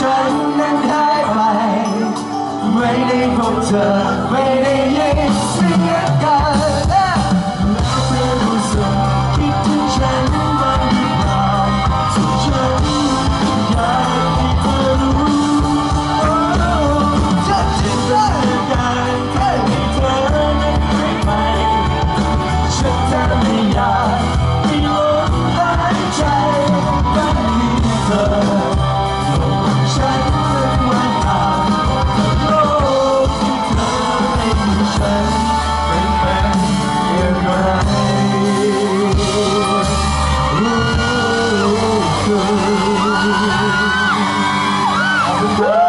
ฉันนั้นหายไป ไม่ได้พบเธอ ไม่ได้ Woo!